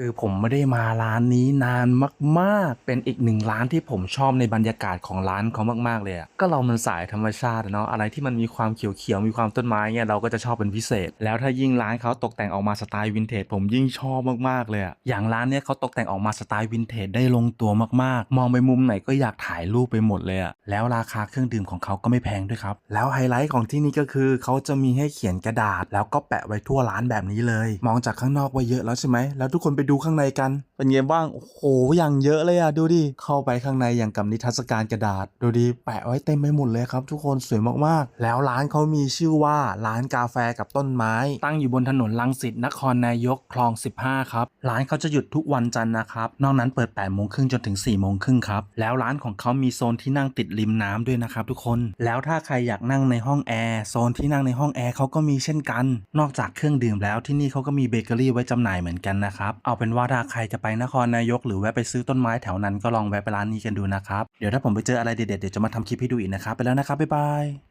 คือผมไม่ได้มาร้านนี้นานมากๆ เป็นอีกหนึ่งร้านที่ผมชอบในบรรยากาศของร้านเขามากๆเลยอะก็เรามันสายธรรมชาติเนาะ อะไรที่มันมีความเขียวๆ มีความต้นไม้เนี่ยเราก็จะชอบเป็นพิเศษ แล้วถ้ายิ่งร้านเขาตกแต่งออกมาสไตล์วินเทจผมยิ่งชอบมากๆเลยอะอย่างร้านเนี้ยเขาตกแต่งออกมาสไตล์วินเทจได้ลงตัวมากๆ มองไปมุมไหนก็อยากถ่ายรูปไปหมดเลยอะแล้วราคาเครื่องดื่มของเขาก็ไม่แพงด้วยครับ แล้วไฮไลท์ของที่นี่ก็คือเขาจะมีให้เขียนกระดาษ แล้วก็แปะไว้ทั่วร้านแบบนี้เลย มองจากข้างนอกว่าเยอะแล้วใช่ไหมแล้วทุกคนไปดูข้างในกัน เป็นไงบ้าง โอ้โห อย่างเยอะเลยอะดูดิ เข้าไปข้างในอย่างกับนิทรรศการกระดาษ ดูดิ แปะไว้เต็มไปหมดเลยครับ ทุกคนสวยมากๆ แล้วร้านเขามีชื่อว่าร้านกาแฟกับต้นไม้ ตั้งอยู่บนถนนลังสิตนครนายกคลอง 15 ครับ ร้านเขาจะหยุดทุกวันจันทร์นะครับ นอกนั้นเปิด8โมงครึ่งจนถึง4โมงครึ่งครับ แล้วร้านของเขามีโซนที่นั่งติดริมน้ำด้วยนะครับทุกคน แล้วถ้าใครอยากนั่งในห้องแอร์โซนที่นั่งในห้องแอร์เขาก็มีเช่นกัน นอกจากเครื่องดื่มแล้วที่นี่เขาก็มีเบเกอรี่ไว้จำหน่ายเหมือนกันนะครับเอาเป็นว่าถ้าใครจะไปนครนายก หรือแวะไปซื้อต้นไม้แถวนั้นก็ลองแวะไปร้านนี้กันดูนะครับ เดี๋ยวถ้าผมไปเจออะไรเด็ดๆเดี๋ยวจะมาทำคลิปให้ดูอีกนะครับ ไปแล้วนะครับบ๊ายบาย